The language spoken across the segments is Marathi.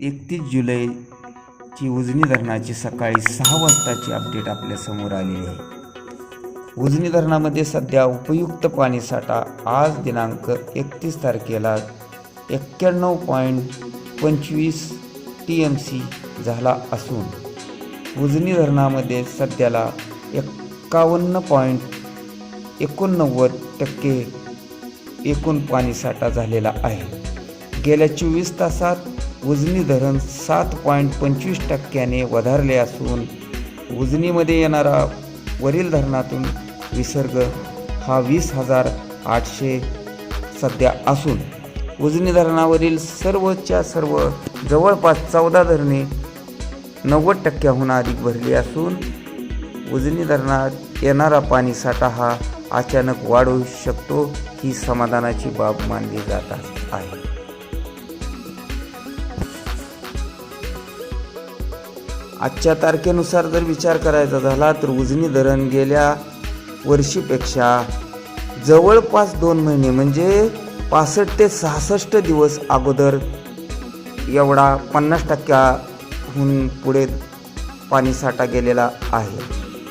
एकतीस जुलैची उजनी धरणाची सकाळी सहा वाजताची अपडेट आपल्यासमोर आलेली आहे. उजनी धरणामध्ये सध्या उपयुक्त पाणीसाठा आज दिनांक एकतीस तारखेला एक्क्याण्णव पॉईंट पंचवीस टी एम सी झाला असून उजनी धरणामध्ये सध्याला एक्कावन्न पॉईंट एकोणनव्वद टक्के एकूण पाणीसाठा झालेला आहे. गेल्या चोवीस तासात उजनी धरण सात पॉईंट पंचवीस टक्क्याने वधारले असून उजनीमध्ये येणारा वरील धरणातून विसर्ग हा वीस हजार आठशे सध्या असून उजनी धरणावरील सर्वच्या सर्व जवळपास चौदा धरणे नव्वद टक्क्याहून अधिक भरली असून उजनी धरणात येणारा पाणीसाठा हा अचानक वाढू शकतो ही समाधानाची बाब मानली जात आहे. आजच्या तारखेनुसार जर विचार करायचा झाला तर उजनी धरण गेल्या वर्षीपेक्षा जवळपास दोन महिने म्हणजे पासष्ट ते सहासष्ट दिवस अगोदर एवढा पन्नास टक्क्याहून पुढे पाणीसाठा गेलेला आहे.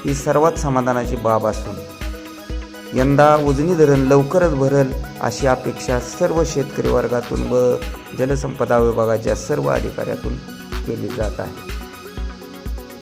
ही सर्वात समाधानाची बाब असून यंदा उजनी धरण लवकरच भरल अशी अपेक्षा सर्व शेतकरी वर्गातून व जलसंपदा विभागाच्या सर्व अधिकाऱ्यातून केली जात आहे.